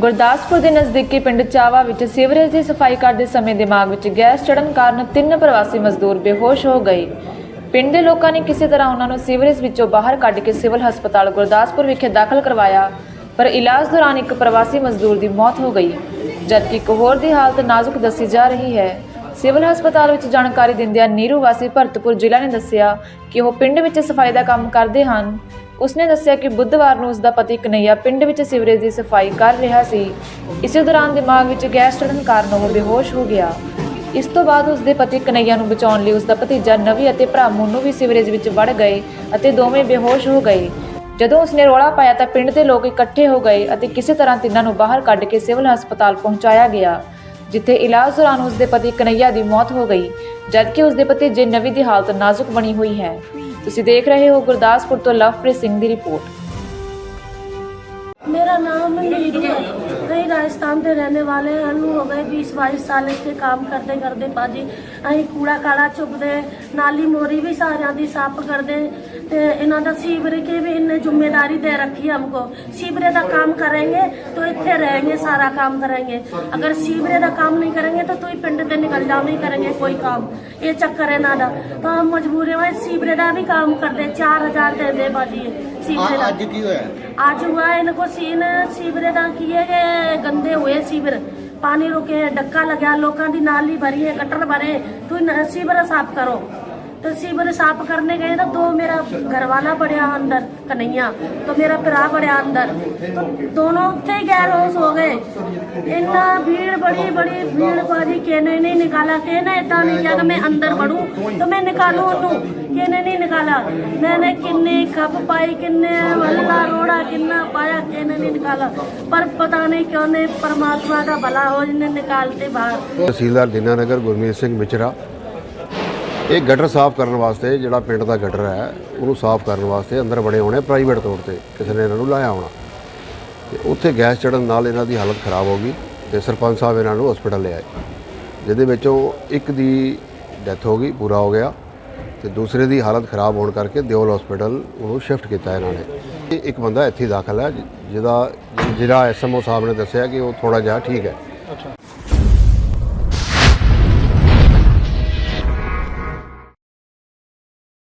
ਗੁਰਦਾਸਪੁਰ ਦੇ ਨਜ਼ਦੀਕੀ ਪਿੰਡ ਚਾਵਾ ਵਿੱਚ ਸੀਵਰੇਜ ਦੀ ਸਫ਼ਾਈ ਕਰਦੇ ਸਮੇਂ ਦਿਮਾਗ ਵਿੱਚ ਗੈਸ ਚੜਨ ਕਾਰਨ ਤਿੰਨ ਪ੍ਰਵਾਸੀ ਮਜ਼ਦੂਰ ਬੇਹੋਸ਼ ਹੋ ਗਏ। ਪਿੰਡ ਦੇ ਲੋਕਾਂ ਨੇ ਕਿਸੇ ਤਰ੍ਹਾਂ ਉਹਨਾਂ ਨੂੰ ਸੀਵਰੇਜ ਵਿੱਚੋਂ ਬਾਹਰ ਕੱਢ ਕੇ ਸਿਵਲ ਹਸਪਤਾਲ ਗੁਰਦਾਸਪੁਰ ਵਿਖੇ ਦਾਖਲ ਕਰਵਾਇਆ, ਪਰ ਇਲਾਜ ਦੌਰਾਨ ਇੱਕ ਪ੍ਰਵਾਸੀ ਮਜ਼ਦੂਰ ਦੀ ਮੌਤ ਹੋ ਗਈ। ਜਦਕਿ ਇੱਕ ਹੋਰ ਦੀ ਹਾਲਤ ਨਾਜ਼ੁਕ ਦੱਸੀ ਜਾ ਰਹੀ ਹੈ, ਸਿਵਲ ਹਸਪਤਾਲ ਵਿੱਚ ਜਾਣਕਾਰੀ ਦਿੰਦਿਆਂ ਨੀਰੂ ਵਾਸੀ ਭਰਤਪੁਰ ਜ਼ਿਲ੍ਹਾ ਨੇ ਦੱਸਿਆ ਕਿ ਉਹ ਪਿੰਡ ਵਿੱਚ ਸਫ਼ਾਈ ਦਾ ਕੰਮ ਕਰਦੇ ਹਨ। ਉਸਨੇ ਦੱਸਿਆ ਕਿ ਬੁੱਧਵਾਰ ਨੂੰ ਉਸਦਾ ਪਤੀ ਕਨਈਆ ਪਿੰਡ ਵਿੱਚ ਸੀਵਰੇਜ ਦੀ ਸਫ਼ਾਈ ਕਰ ਰਿਹਾ ਸੀ। ਇਸੇ ਦੌਰਾਨ ਦਿਮਾਗ ਵਿੱਚ ਗੈਸ ਚੜ੍ਹਨ ਕਾਰਨ ਉਹ ਬੇਹੋਸ਼ ਹੋ ਗਿਆ। ਇਸ ਤੋਂ ਬਾਅਦ ਉਸਦੇ ਪਤੀ ਕਨਈਆ ਨੂੰ ਬਚਾਉਣ ਲਈ ਉਸਦਾ ਭਤੀਜਾ ਨਵੀ ਅਤੇ ਭਰਾ ਮੋਨੂ ਵੀ ਸੀਵਰੇਜ ਵਿੱਚ ਵੜ ਗਏ ਅਤੇ ਦੋਵੇਂ ਬੇਹੋਸ਼ ਹੋ ਗਏ। ਜਦੋਂ ਉਸਨੇ ਰੋਲਾ ਪਾਇਆ ਤਾਂ ਪਿੰਡ ਦੇ ਲੋਕ ਇਕੱਠੇ ਹੋ ਗਏ ਅਤੇ ਕਿਸੇ ਤਰ੍ਹਾਂ ਤਿੰਨਾਂ ਨੂੰ ਬਾਹਰ ਕੱਢ ਕੇ ਸਿਵਲ ਹਸਪਤਾਲ ਪਹੁੰਚਾਇਆ ਗਿਆ, ਜਿੱਥੇ ਇਲਾਜ ਦੌਰਾਨ ਉਸਦੇ ਪਤੀ ਕਨਈਆ ਦੀ ਮੌਤ ਹੋ ਗਈ, ਜਦਕਿ ਉਸਦੇ ਭਤੀਜੇ ਨਵੀ ਦੀ ਹਾਲਤ ਨਾਜ਼ੁਕ ਬਣੀ ਹੋਈ ਹੈ। ਤੁਸੀਂ ਦੇਖ ਰਹੇ ਹੋ ਗੁਰਦਾਸਪੁਰ ਤੋਂ ਲਵਪ੍ਰੀਤ ਸਿੰਘ ਦੀ ਰਿਪੋਰਟ मेरा नाम नीरू है कहीं राजस्थान के रहने वाले हैं हम हो गए बीस बाईस साल ਇੱਥੇ ਕੰਮ ਕਰਦੇ ਕਰਦੇ ਬਾਜੀ ਅਸੀਂ ਕੂੜਾ ਕਾੜਾ ਚੁੱਕਦੇ ਨਾਲੀ ਮੋਰੀ ਵੀ ਸਾਰਿਆਂ ਦੀ ਸਾਫ਼ ਕਰਦੇ तो इन्होंने शिविर की भी इन्हें जिम्मेदारी दे रखी है हमको शिविर का काम करेंगे तो इतने रहेंगे सारा काम करेंगे अगर शिविर का काम नहीं करेंगे तो तुम पिंड से निकल जाओ नहीं करेंगे कोई काम ये चक्कर है नादा तो हम मजबूर है शिविर का भी काम कर दे चार हजार दे दे बाजी शिविर आज हुआ इनको सीन शिविर का किए गए गंदे हुए शिविर ਪਾਣੀ ਰੁਕੇ ਡੱਕਾ ਲਗਿਆ ਲੋਕਾਂ ਦੀ ਨਾਲੀ ਭਰੀ ਹੈ ਕਟਰ ਭਰੇ ਤੂੰ ਸੀਵਰ ਸਾਫ਼ ਕਰੋ तो शिविर साफ करने गए ना दो मेरा घरवाला पड़ा अंदर कन्हैया तो मेरा भरा पड़ा अंदर तो दोनों उत्थे गैर होश हो गए इन्ना भीड़ बड़ी बड़ी भीड़ भाजी कहने नहीं निकाला कहने इतना नहीं किया कि मैं अंदर बढ़ू तो मैं निकालू उनू कहने नहीं निकाला मैंने किन्ने खप पाई किन्ने हल्ला रोड़ा किन्ना पाया कहने नहीं निकाला पर पता नहीं क्यों ने परमात्मा का भला हो जिन्हें निकालते बाहर तहसीलदार दीनानगर गुरमीत सिंह मिश्रा ਇਹ ਗਟਰ ਸਾਫ਼ ਕਰਨ ਵਾਸਤੇ ਜਿਹੜਾ ਪਿੰਡ ਦਾ ਗਟਰ ਹੈ, ਉਹਨੂੰ ਸਾਫ਼ ਕਰਨ ਵਾਸਤੇ ਅੰਦਰ ਬਣੇ ਹੋਣੇ ਪ੍ਰਾਈਵੇਟ ਤੌਰ ਤੇ, ਕਿਸੇ ਨੇ ਇਹਨਾਂ ਨੂੰ ਲਾਇਆ ਹੋਣਾ। ਤੇ ਉੱਥੇ ਗੈਸ ਚੜਨ ਨਾਲ ਇਹਨਾਂ ਦੀ ਹਾਲਤ ਖਰਾਬ ਹੋ ਗਈ ਤੇ ਸਰਪੰਚ ਸਾਹਿਬ ਇਹਨਾਂ ਨੂੰ ਹਸਪੀਟਲ ਲੈ ਆਏ। ਜਿਹਦੇ ਵਿੱਚੋਂ ਇੱਕ ਦੀ ਡੈਥ ਹੋ ਗਈ, ਪੂਰਾ ਹੋ ਗਿਆ ਤੇ ਦੂਸਰੇ ਦੀ ਹਾਲਤ ਖਰਾਬ ਹੋਣ ਕਰਕੇ ਦਿਓਲ ਹਸਪੀਟਲ ਉਹਨੂੰ ਸ਼ਿਫਟ ਕੀਤਾ ਇਹਨਾਂ ਨੇ। ਇਹ ਇੱਕ ਬੰਦਾ ਇੱਥੇ ਹੀ ਦਾਖਲ ਹੈ ਜਿ- ਜਿਹਦਾ, ਜਿਹੜਾ ਐਸਐਮਓ ਸਾਹਿਬ ਨੇ ਦੱਸਿਆ ਕਿ ਉਹ ਥੋੜਾ ਜਿਹਾ ਠੀਕ ਹੈ।